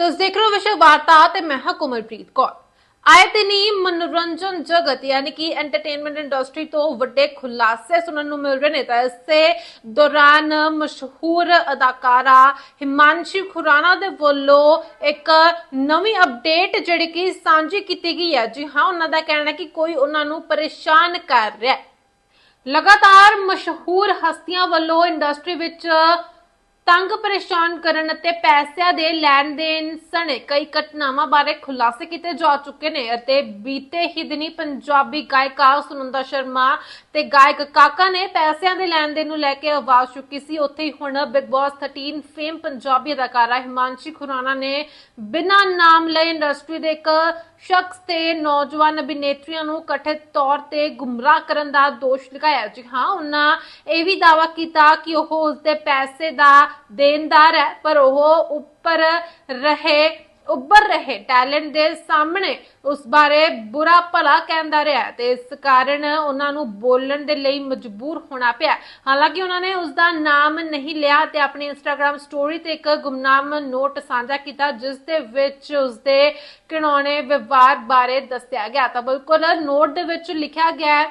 ਤੁਸੀਂ ਦੇਖ ਰਹੇ ਹੋ ਵਿਸ਼ਵ ਵਾਰਤਾ ਤੇ ਮੈਂ ਹਾਂ ਕੋਮਲਪ੍ਰੀਤ ਕੌਰ। ਆਏ ਦਿਨ ਹੀ ਮਨੋਰੰਜਨ ਜਗਤ, ਯਾਨੀ ਕਿ ਐਂਟਰਟੇਨਮੈਂਟ ਇੰਡਸਟਰੀ ਤੋਂ ਵੱਡੇ ਖੁਲਾਸੇ ਸੁਣਨ ਨੂੰ ਮਿਲ ਰਹੇ ਨੇ ਤਾਂ ਇਸੇ ਦੌਰਾਨ ਮਸ਼ਹੂਰ ਅਦਾਕਾਰਾ ਹਿਮਾਂਸ਼ੀ ਖੁਰਾਨਾ ਦੇ ਵੱਲੋਂ ਇੱਕ ਨਵੀਂ ਅਪਡੇਟ ਜਿਹੜੀ ਕਿ ਸਾਂਝੀ ਕੀਤੀ ਗਈ ਹੈ। ਜੀ ਹਾਂ, ਉਹਨਾਂ ਦਾ ਕਹਿਣਾ ਹੈ ਕਿ ਕੋਈ ਉਹਨਾਂ ਨੂੰ ਪਰੇਸ਼ਾਨ ਕਰ ਰਿਹਾ ਹੈ। ਲਗਾਤਾਰ ਮਸ਼ਹੂਰ ਹਸਤੀਆਂ ਵੱਲੋਂ ਇੰਡਸਟਰੀ ਵਿੱਚ ਤੰਗ ਪਰੇਸ਼ਾਨ ਕਰਨ ਅਤੇ ਪੈਸਿਆਂ ਦੇ ਲੈਣ ਦੇਣ ਸਣੇ ਕਈ ਘਟਨਾਵਾਂ ਬਾਰੇ ਖੁਲਾਸੇ ਕੀਤੇ ਜਾ ਚੁੱਕੇ ਨੇ ਅਤੇ ਬੀਤੇ ਹੀ ਦਿਨੀ ਪੰਜਾਬੀ ਗਾਇਕਾ ਸੁਨੰਦਾ ਸ਼ਰਮਾ ਤੇ ਗਾਇਕ ਕਾਕਾ ਨੇ ਪੈਸਿਆਂ ਦੇ ਲੈਣ ਦੇਣ ਨੂੰ ਲੈ ਕੇ ਆਵਾਜ਼ ਚੁੱਕੀ ਸੀ। ਉੱਥੇ ਹੀ ਹੁਣ ਬਿਗ ਬਾਸ 13 ਫੇਮ ਪੰਜਾਬੀ ਅਦਾਕਾਰਾ ਹਿਮਾਂਸ਼ੀ ਖੁਰਾਨਾ ਨੇ ਬਿਨਾਂ ਨਾਮ ਲਏ ਇੰਡਸਟਰੀ ਦੇ ਇੱਕ ਸ਼ਖਸ ਤੇ ਨੌਜਵਾਨ ਅਭਿਨੇਤਰੀਆਂ ਨੂੰ ਕਥਿਤ ਤੌਰ ਤੇ ਗੁੰਮਰਾਹ ਕਰਨ ਦਾ ਦੋਸ਼ ਲਗਾਇਆ। ਜੀ ਹਾਂ, ਉਹਨਾਂ ਇਹ ਵੀ ਦਾਵਾ ਕੀਤਾ ਕਿ ਉਹ ਉਸਦੇ ਪੈਸੇ ਦਾ ਦੇਣਦਾਰ ਹੈ, ਪਰ ਉਹ ਉੱਪਰ ਰਹੇ ਉੱਭਰ ਰਹੇ। ਟੈਲੈਂਟ ਦੇ ਸਾਹਮਣੇ ਉਸ ਬਾਰੇ ਬੁਰਾ ਭਲਾ ਕਹਿੰਦਾ ਰਿਹਾ ਤੇ ਇਸ ਕਾਰਨ ਉਹਨਾਂ ਨੂੰ ਬੋਲਣ ਦੇ ਲਈ ਮਜਬੂਰ ਹੋਣਾ ਪਿਆ ਹਾਲਾਂਕਿ ਉਹਨਾਂ ਨੇ ਉਸ ਦਾ ਨਾਮ ਨਹੀਂ ਲਿਆ ਤੇ ਆਪਣੀ ਇੰਸਟਾਗ੍ਰam ਸਟੋਰੀ ਤੇ ਇੱਕ ਗੁਮਨਾਮ ਨੋਟ ਸਾਂਝਾ ਕੀਤਾ, ਜਿਸ ਦੇ ਵਿੱਚ ਉਸ ਦੇ ਕਿਣਾਉਣੇ ਵਿਵਹਾਰ ਬਾਰੇ ਦੱਸਿਆ ਗਿਆ। ਤਾਂ ਬਿਲਕੁਲ ਨੋਟ ਦੇ ਵਿੱਚ ਲਿਖਿਆ ਗਿਆ ਹੈ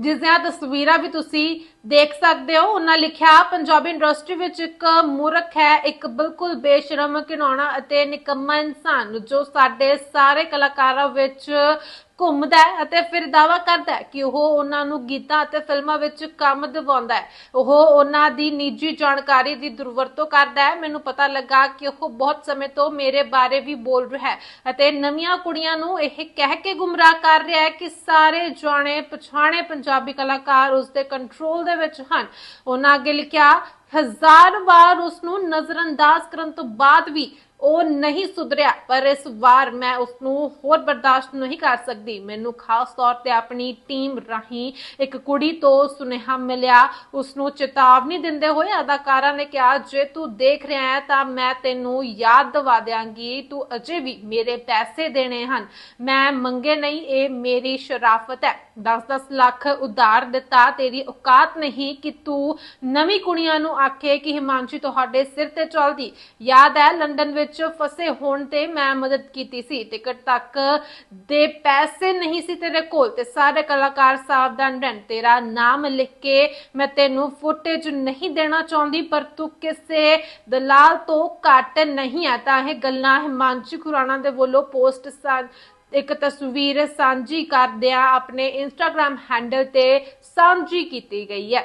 ਜਿਸ ਦੀਆਂ ਤਸਵੀਰਾਂ ਵੀ ਤੁਸੀਂ ਦੇਖ ਸਕਦੇ ਹੋ। ਉਹਨਾਂ ਲਿਖਿਆ, ਪੰਜਾਬੀ ਇੰਡਸਟਰੀ ਵਿੱਚ ਇੱਕ ਮੂਰਖ ਹੈ, ਇੱਕ ਬਿਲਕੁਲ ਬੇਸ਼ਰਮ ਘਿਨਾਉਣਾ ਅਤੇ ਨਿਕੰਮਾ ਇਨਸਾਨ, ਜੋ ਸਾਡੇ ਸਾਰੇ ਕਲਾਕਾਰਾਂ ਵਿੱਚ ਘੁੰਮਦਾ ਹੈ ਅਤੇ ਫਿਰ ਦਾਵਾ ਕਰਦਾ ਹੈ ਕਿ ਉਹ ਉਹਨਾਂ ਨੂੰ ਗੀਤਾਂ ਅਤੇ ਫਿਲਮਾਂ ਵਿੱਚ ਕੰਮ ਦਿਵਾਉਂਦਾ ਹੈ। ਉਹ ਉਹਨਾਂ ਦੀ ਨਿੱਜੀ ਜਾਣਕਾਰੀ ਦੀ ਦੁਰਵਰਤੋਂ ਕਰਦਾ ਹੈ। ਮੈਨੂੰ ਪਤਾ ਲੱਗਾ ਕਿ ਉਹ ਬਹੁਤ ਸਮੇਂ ਤੋਂ ਮੇਰੇ ਬਾਰੇ ਵੀ ਬੋਲ ਰਿਹਾ ਹੈ ਅਤੇ ਨਵੀਆਂ ਕੁੜੀਆਂ ਨੂੰ ਇਹ ਕਹਿ ਕੇ ਗੁੰਮਰਾਹ ਕਰ ਰਿਹਾ ਹੈ ਕਿ ਸਾਰੇ ਜਾਣੇ ਪਛਾਣੇ ਪੰਜਾਬੀ ਕਲਾਕਾਰ ਉਸ ਦੇ ਕੰਟਰੋਲ ਦੇ ਵਿੱਚ ਹਨ। ਉਹਨਾਂ ਅੱਗੇ ਲਿਖਿਆ, ਹਜ਼ਾਰ ਵਾਰ ਉਸ ਨੂੰ ਨਜ਼ਰਅੰਦਾਜ਼ ਕਰਨ ਤੋਂ ਬਾਅਦ ਵੀ ਉਹ ਨਹੀਂ ਸੁਧਰਿਆ, ਪਰ ਇਸ ਵਾਰ ਮੈਂ ਉਸ ਨੂੰ ਹੋਰ ਬਰਦਾਸ਼ਤ ਨਹੀਂ ਕਰ ਸਕਦੀ। ਮੈਨੂੰ ਖਾਸ ਤੌਰ ਤੇ ਆਪਣੀ ਟੀਮ ਰਾਹੀਂ ਇੱਕ ਕੁੜੀ ਤੋਂ ਸੁਨੇਹਾ ਮਿਲਿਆ। ਉਸ ਨੂੰ ਚੇਤਾਵਨੀ ਦਿੰਦੇ ਹੋਏ ਅਦਾਕਾਰਾ ਨੇ ਕਿਹਾ, ਜੇ ਤੂੰ ਦੇਖ ਰਿਹਾ ਹੈ ਤਾਂ ਮੈਂ ਤੈਨੂੰ ਯਾਦ ਦਿਵਾ ਦਿਆਂਗੀ। ਤੂੰ ਅਜੇ ਵੀ ਮੇਰੇ ਪੈਸੇ ਦੇਣੇ ਹਨ। ਮੈਂ ਮੰਗੇ ਨਹੀਂ, ਇਹ ਮੇਰੀ ਸ਼ਰਾਫਤ ਹੈ। 10-10 ਲੱਖ ਉਧਾਰ ਦਿੱਤਾ, ਤੇਰੀ ਔਕਾਤ ਨਹੀਂ ਕਿ ਤੂੰ ਨਵੀਂ ਕੁੜੀਆਂ ਨੂੰ ਆਖੇ ਕਿ ਹਿਮਾਂਸ਼ੀ ਤੁਹਾਡੇ ਸਿਰ ਤੇ ਚਲਦੀ। ਯਾਦ ਹੈ ਲੰਡਨ ਵਿੱਚ ਫਸੇ ਹੋਣ ਤੇ ਮੈਂ ਮਦਦ ਕੀਤੀ ਸੀ ਟਿਕਟ ਤੱਕ ਦੇ ਪੈਸੇ ਨਹੀਂ ਸੀ ਤੇਰੇ ਕੋਲ, ਤੇ ਸਾਰੇ ਕਲਾਕਾਰ ਸਾਵਧਾਨ ਰਹਿਣ, ਤੇਰਾ ਨਾਮ ਲਿਖ ਕੇ ਮੈਂ ਤੈਨੂੰ ਫੁਟੇਜ ਨਹੀਂ ਦੇਣਾ ਚਾਹੁੰਦੀ, ਪਰ ਤੂੰ ਕਿਸੇ ਦਲਾਲ ਤੋਂ ਘੱਟ ਨਹੀਂ ਆ। ਤਾਂ ਇਹ ਗੱਲਾਂ ਹਿਮਾਂਸ਼ੀ ਖੁਰਾਣਾ ਦੇ ਵੱਲੋਂ ਪੋਸਟ ਸਾ, ਇੱਕ ਤਸਵੀਰ ਸਾਂਝੀ ਕਰਦਿਆਂ ਆਪਣੇ ਇੰਸਟਾਗ੍ਰam ਹੈਂਡਲ ਤੇ ਸਾਂਝੀ ਕੀਤੀ ਗਈ ਹੈ।